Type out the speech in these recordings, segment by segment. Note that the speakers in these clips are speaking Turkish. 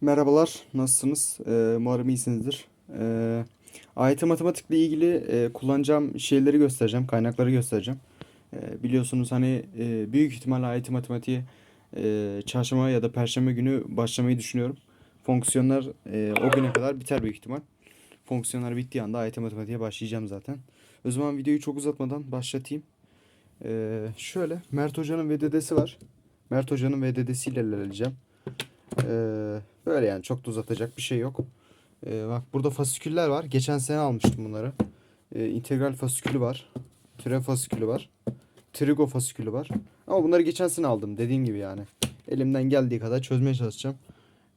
Merhabalar, nasılsınız? Ee, umarım iyisinizdir. Ee, AYT matematikle ilgili e, kullanacağım şeyleri göstereceğim, kaynakları göstereceğim. Ee, biliyorsunuz hani e, büyük ihtimal AYT matematiğe e, çarşamba ya da perşembe günü başlamayı düşünüyorum. Fonksiyonlar e, o güne kadar biter büyük ihtimal. Fonksiyonlar bittiği anda AYT matematiğe başlayacağım zaten. O zaman videoyu çok uzatmadan başlatayım. Ee, şöyle, Mert Hoca'nın VDD'si var. Mert Hoca'nın VDD'siyle ilerleyeceğim. Ee, böyle yani çok da uzatacak bir şey yok. Ee, bak burada fasiküller var. Geçen sene almıştım bunları. Ee, integral fasikülü var. Türev fasikülü var. Trigo fasikülü var. Ama bunları geçen sene aldım dediğim gibi yani. Elimden geldiği kadar çözmeye çalışacağım.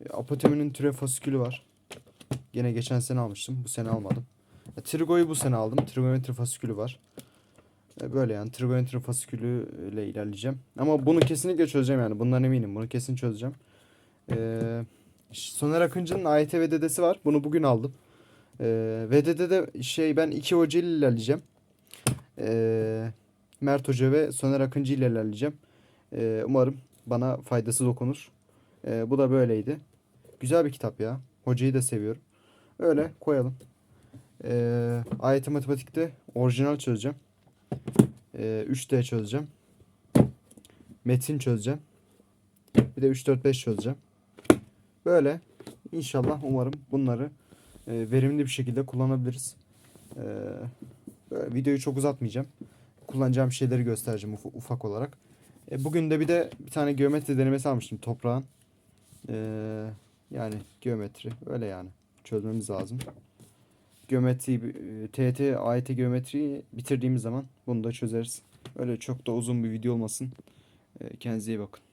Ee, apoteminin türev fasikülü var. Gene geçen sene almıştım. Bu sene almadım. Ee, Trigo'yu bu sene aldım. Trigonometri fasikülü var. Ee, böyle yani trigonometri fasikülü ile ilerleyeceğim. Ama bunu kesinlikle çözeceğim yani. Bundan eminim. Bunu kesin çözeceğim. Ee, Soner Akıncı'nın AYT VDD'si var. Bunu bugün aldım. Ee, VDD'de şey ben iki hoca ile ilerleyeceğim. Ee, Mert Hoca ve Soner Akıncı ile ilerleyeceğim. Ee, umarım bana faydası dokunur. Ee, bu da böyleydi. Güzel bir kitap ya. Hocayı da seviyorum. Öyle koyalım. Ee, AYT matematikte orijinal çözeceğim. Ee, 3D çözeceğim. Metin çözeceğim. Bir de 3 4 5 çözeceğim. Böyle inşallah umarım bunları e, verimli bir şekilde kullanabiliriz. E, videoyu çok uzatmayacağım. Kullanacağım şeyleri göstereceğim uf- ufak olarak. E, bugün de bir de bir tane geometri denemesi almıştım toprağın. E, yani geometri öyle yani çözmemiz lazım. Geometri, e, TET, AYT geometriyi bitirdiğimiz zaman bunu da çözeriz. Öyle çok da uzun bir video olmasın. E, kendinize iyi bakın.